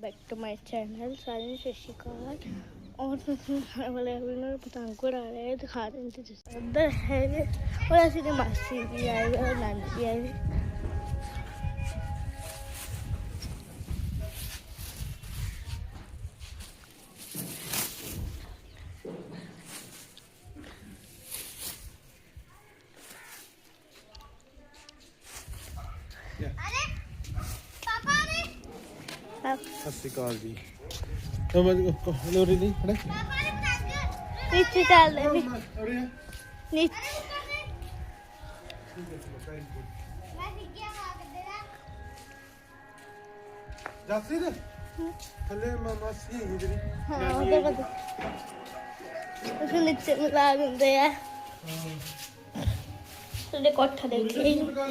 Back to my channel ਸਾਰਿਆਂ ਨੂੰ ਸਤਿ ਸ਼੍ਰੀ ਅਕਾਲ। ਔਰ ਤੁਸੀਂ ਵਾਲੇ ਨੂੰ ਪਤੰਗ ਉਡਾ ਰਹੇ ਦਿਖਾ ਰਹੇ ਤੇ ਤੁਸੀਂ ਉੱਧਰ ਔਰ ਅਸੀਂ ਤੇ ਮਾਸੀ ਵੀ ਆਏ, ਔਰ ਨਾਨੀ ਵੀ ਆਏ। ਆਹ, ਸਤਿ ਸ਼੍ਰੀ ਅਕਾਲ ਜੀ। ਤਾਂ ਮੈਂ ਲੋਰੀ ਨਹੀਂ ਖੜਾ। ਨੀਚੇ ਚੱਲਦੇ ਵੀ ਨੀਚੇ ਜਾਸੀ ਦੇ? ਥੱਲੇ ਮਾਮਾ ਸੀ ਜਿਹੜੀ। ਹਾਂ ਉਹਦੇ ਬਾਅਦ ਅਸੀਂ ਨੀਚੇ ਮਿਲਾ ਦਿੰਦੇ ਆ। ਤੁਹਾਡੇ ਕੋਠਾ ਦੇਖੇ। ਕਰ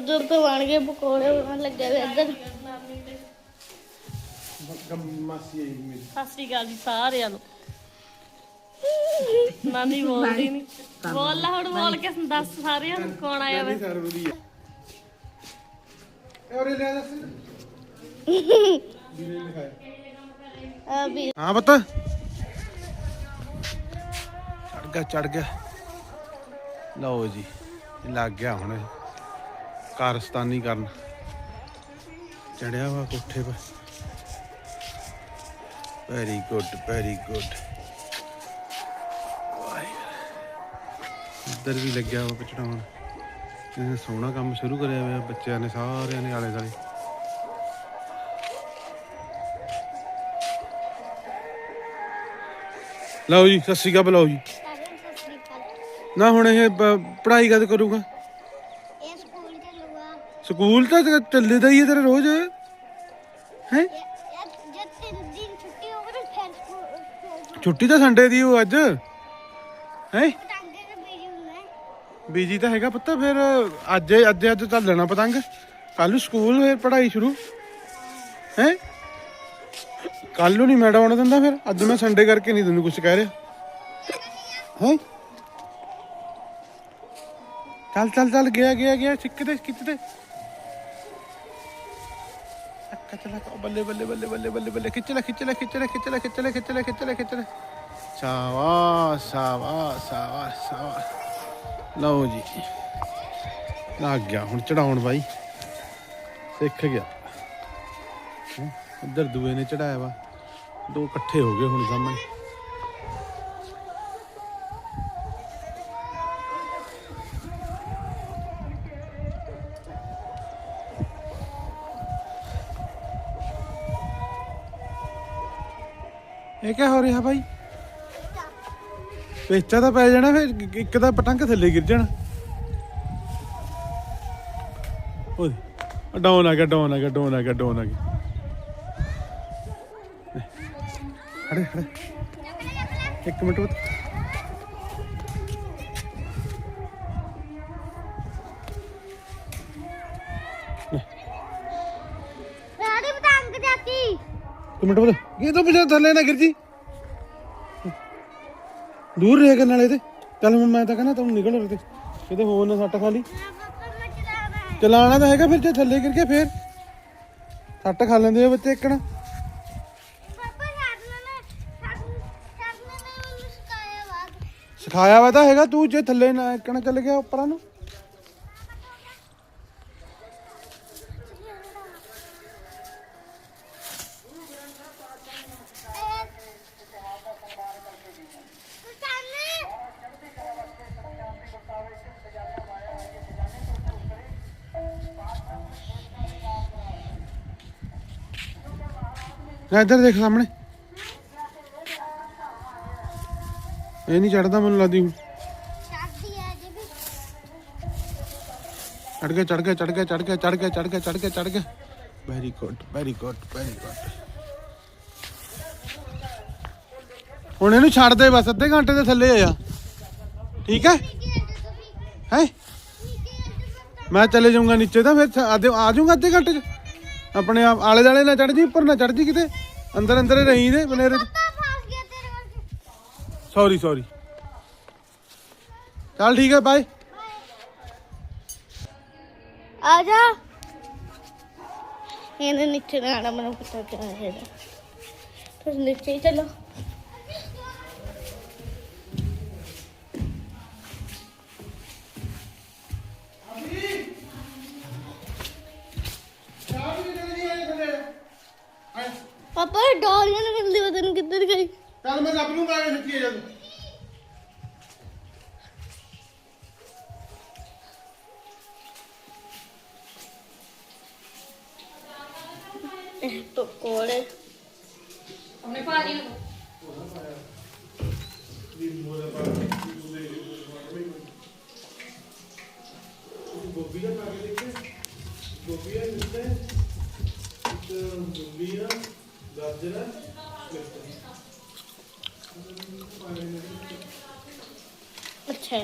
ਉਧਰ ਤੋਂ ਬਣ ਗਏ ਪਕੌੜੇ ਬਣਨ ਲੱਗੇ ਹੋਏ ਇੱਧਰ। ਮਾਸੀ ਆਈ ਮੇਰੀ ਸਤਿ ਸ੍ਰੀ ਅਕਾਲ ਜੀ ਸਾਰਿਆਂ ਨੂੰ। ਨਾਨੀ ਬੋਲਦੀ ਨਹੀਂ ਬੋਲ ਲਾ ਹੁਣ ਬੋਲ ਕੇ ਦੱਸ ਸਾਰਿਆਂ ਨੂੰ ਕੌਣ ਆਇਆ ਵਾ। ਨਹੀਂ ਸਰ ਵਧੀਆ ਇਹ ਉਰੇ ਲੈ ਦੱਸ। ਵੀਰੇ ਲਿਖਾਇਆ ਆ ਵੀ। ਹਾਂ ਪੁੱਤ। ਚੜ ਗਿਆ ਚੜ ਗਿਆ। ਲਓ ਜੀ ਲੱਗ ਗਿਆ ਹੁਣ। ਕਾਰਸਤਾਨੀ ਕਰਨ। ਚੜਿਆ ਵਾ ਕੋਠੇ 'ਤੇ ਵੈਰੀ ਗੁੱਡ ਵੈਰੀ ਗੁੱਡ ਇੱਧਰ ਵੀ ਲੱਗਿਆ ਵਾ ਪਚੜਾਉਣ ਇਹਨੇ ਸੋਹਣਾ ਕੰਮ ਸ਼ੁਰੂ ਕਰਿਆ ਹੋਇਆ ਬੱਚਿਆਂ ਨੇ ਸਾਰਿਆਂ ਨੇ ਆਲੇ ਦਾਲੇ ਲਓ ਜੀ ਸਤਿ ਸ਼੍ਰੀ ਅਕਾਲ ਬੁਲਾਓ ਜੀ। ਨਾ ਹੁਣ ਇਹ ਪੜ੍ਹਾਈ ਕਦ ਕਰੂਗਾ? ਸਕੂਲ ਤਾਂ ਤੇ ਚੱਲਦਾ ਹੀ ਹੈ ਤੇਰਾ ਰੋਜ਼। ਹੈ? ਜਦ ਤਿੰਨ ਦਿਨ ਛੁੱਟੀ ਹੋਵੇ ਨਾ ਫਿਰ ਸਕੂਲ ਛੁੱਟੀ ਤਾਂ ਸੰਡੇ ਦੀ ਹੋ ਅੱਜ। ਹੈ? ਬੀਜੀ ਤਾਂ ਹੈਗਾ ਪੁੱਤ, ਫਿਰ ਅੱਜ ਅੱਜ ਅੱਜ ਚੱਲ ਲੈਣਾ ਪਤੰਗ। ਕੱਲ ਨੂੰ ਸਕੂਲ, ਫਿਰ ਪੜ੍ਹਾਈ ਸ਼ੁਰੂ। ਹੈ? ਕੱਲ ਨੂੰ ਨਹੀਂ ਮੈਡਮ ਆਉਣਾ ਦਿੰਦਾ ਫਿਰ, ਅੱਜ ਮੈਂ ਸੰਡੇ ਕਰਕੇ ਨਹੀਂ ਤੈਨੂੰ ਕੁਝ ਕਹਿ ਰਿਹਾ। ਹੈ? ਚੱਲ ਚੱਲ ਚੱਲ, ਗਿਆ ਗਿਆ ਗਿਆ ਸਿੱਕ ਤੇ ਕਿੱਥੇ ਤੇ। ਅੱਕਾ ਚਲਾ ਕਾ ਬੱਲੇ ਬੱਲੇ ਬੱਲੇ ਬੱਲੇ ਬੱਲੇ ਬੱਲੇ ਖਿੱਚ ਲੈ ਖਿੱਚ ਲੈ ਖਿੱਚ ਲੈ ਖਿੱਚ ਲੈ ਖਿੱਚ ਲੈ ਖਿੱਚ ਲੈ ਖਿੱਚ ਲੈ ਖਿੱਚ ਲੈ ਸ਼ਾਬਾਸ਼ ਸ਼ਾਬਾਸ਼ ਸ਼ਾਬਾਸ਼ ਸ਼ਾਬਾਸ਼ ਲਓ ਜੀ ਲੱਗ ਗਿਆ ਹੁਣ ਚੜਾਉਣ ਬਾਈ ਸਿੱਖ ਗਿਆ ਹੈਂ, ਦੂਏ ਨੇ ਚੜਾਇਆ ਵਾ ਦੋ ਇਕੱਠੇ ਹੋ ਗਏ ਹੁਣ ਸਾਹਮਣੇ ਇਹ ਕੀ ਹੋ ਰਿਹਾ ਭਾਈ ਪੇਚਾ ਤਾਂ ਪੈ ਜਾਣਾ ਫਿਰ ਇੱਕ- ਦਾ ਪਟੰਗ ਥੱਲੇ ਗਿਰ ਜਾਣਾ। ਓਏ ਡਾਉਨ ਆ ਗਿਆ ਡਾਉਨ ਆ ਗਿਆ ਡਾਉਨ ਆ ਗਿਆ ਡਾਉਨ ਆ ਗਿਆ। ਖੜੇ ਖੜੇ। ਇੱਕ ਮਿੰਟ ਬਤ ਰਾਣੀ ਪਤੰਗ ਜਾਤੀ ਇੱਕ ਮਿੰਟ ਬਤ ਇਹ ਤਾਂ ਪਿਛੇ ਥੱਲੇ ਨਾ ਗਿਰ ਜੀ। ਦੂਰ ਰਹਿ ਕੇ ਨਾਲੇ ਤੇ। ਚੱਲ ਹੁਣ ਮੈਂ ਤਾਂ ਕਹਿੰਦਾ ਤੂੰ ਨਿਕਲ ਉਰੇ ਤੇ। ਕਿਤੇ ਹੋਰ ਨਾ ਸੱਟ ਖਾ ਲਈ। ਚਲਾਣਾ ਤਾਂ ਹੈਗਾ ਫਿਰ ਜੇ ਥੱਲੇ ਗਿਰ ਗਿਆ ਫਿਰ। ਸੱਟ ਖਾ ਲੈਂਦੇ ਆ ਬੱਚੇ ਇੱਕਣ ਸਿਖਾਇਆ ਵਾ ਤਾਂ ਹੈਗਾ ਤੂੰ ਜੇ ਥੱਲੇ ਨਾ ਇੱਕਣ ਚੱਲ ਗਿਆ ਉੱਪਰਾਂ ਨੂੰ। ਲੈ ਇੱਧਰ ਦੇਖ ਸਾਹਮਣੇ। ਇਹ ਨਹੀਂ ਚੜਦਾ ਮੈਨੂੰ ਲੱਗਦੀ ਹੁਣ। ਚੜ ਗਿਆ ਚੜ ਗਿਆ ਚੜ ਗਿਆ ਚੜ ਗਿਆ ਚੜ ਗਿਆ ਚੜ ਗਿਆ ਚੜ ਗਿਆ ਚੜ ਗਿਆ। Very good very good very good ਹੁਣ ਇਹਨੂੰ ਛੱਡ ਦੇ ਬਸ, ਅੱਧੇ ਘੰਟੇ ਦੇ ਥੱਲੇ ਆ। ਠੀਕ ਹੈ? ਹੈ? ਮੈਂ ਚਲੇ ਜਾਊਂਗਾ ਨੀਚੇ ਤਾਂ, ਫਿਰ ਆ ਆ ਜਾਊਂਗਾ ਅੱਧੇ ਘੰਟੇ ਚ? ਆਪਣੇ ਆਪ ਆਲੇ ਦਾਲੇ ਨਾ ਚੜ ਜੀ ਉੱਪਰ ਨਾ ਚੜ ਜੀ ਕਿਤੇ। ਅੰਦਰ ਅੰਦਰ ਹੀ ਰਹੀ ਦੇ ਬਨੇਰੇ ਚ ਫਸ ਗਿਆ ਤੇਰੇ ਵਰਗੇ। ਸੌਰੀ ਸੌਰੀ ਚੱਲ ਠੀਕ ਹੈ ਬਾਏ ਆ ਜਾ। ਇਹਨੇ ਨੀਚੇ ਨਾ ਆਣਾ ਮੈਨੂੰ ਪਤਾ ਕਿਆ ਹੈ ਫਿਰ ਨੀਚੇ ਹੀ ਚਲੋ। ਇਹ ਡੋਰੀਆਂ ਨਾਲ ਖੇਲਦੀ ਪਤਾ ਨਹੀਂ ਕਿੱਧਰ ਗਈ? ਚੱਲ ਮੈਂ ਰੱਬ ਨੂੰ ਮਾਰ ਦਿੱਤੀ ਹੈ ਜਦ ਪਕੌੜੇ ਆਪਣੇ ਭਾਜੀ ਨੂੰ ਵੀ ਮੋਰੇ ਪਾ ਅੱਛਾ।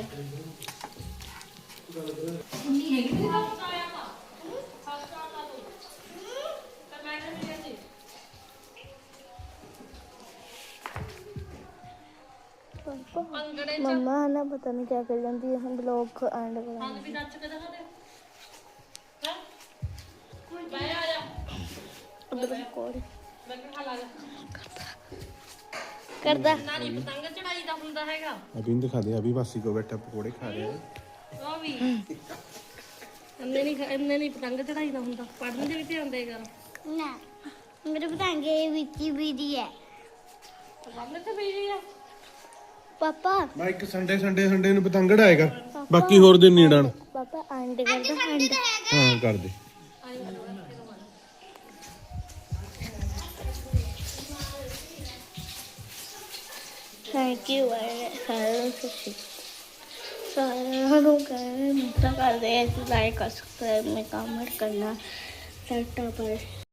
ਮੰਮਾ ਨਾ ਪਤਾ ਨਹੀਂ ਕਿਆ ਕਰ ਜਾਂਦੀ ਹੈ ਹੁਣ ਬਲੌਗ ਐਂਡ ਕਰਾਂਗੇ ਵੀ ਨੱਚ ਕੇ ਦਿਖਾ ਦੇ। ਹਾਂ? ਬਾਈ ਆ ਜਾ। ਉਧਰ ਪਕੌੜੇ ਮੈਂ ਕਿਹਾ ਲਾ ਕਰਦਾ ਨਾ। ਨਹੀਂ ਪਤੰਗ ਚੜਾਈ ਦਾ ਹੁੰਦਾ ਹੈਗਾ। ਅਭੀ ਨੂੰ ਦਿਖਾ ਦੇ ਅਭੀ ਬਾਸੀ ਕੋ ਬੈਠਾ ਪਕੌੜੇ ਖਾ ਰਿਹਾ। ਹੈ ਉਹ ਵੀ। ਇੰਨੇ ਨਹੀਂ ਇੰਨੇ ਨਹੀਂ ਪਤੰਗ ਚੜਾਈ ਦਾ ਹੁੰਦਾ। ਪੜਨ ਦੇ ਵੀ ਧਿਆਨ ਦੇ ਕਰ ਨਾ ਮੇਰੇ ਪਤੰਗੇ ਵਿੱਚ ਹੀ ਵੀਦੀ ਹੈ ਪਤੰਗ ਤੇ ਬੀਜੀ ਆ? ਪਾਪਾ। ਮੈਂ ਇੱਕ ਸੰਡੇ ਸੰਡੇ ਸੰਡੇ ਨੂੰ ਪਤੰਗ ਉਡਾਏਗਾ। ਬਾਕੀ ਹੋਰ ਦਿਨ ਨਹੀਂ ਉਡਾਣ ਪਾਪਾ ਐਂਡ ਕਰਦਾ ਐਂਡ ਹਾਂ ਕਰ ਦੇ। ਥੈਂਕ ਯੂ ਸਾਰਿਆਂ ਨੂੰ ਸੱਚੀ ਸਾਰਿਆਂ ਲਾਈਕ ਕਰ ਸਕਦੇ ਮੈਂ ਕਮੈਂਟ ਕਰਨਾ ਟਾਟਾ ਬਾਏ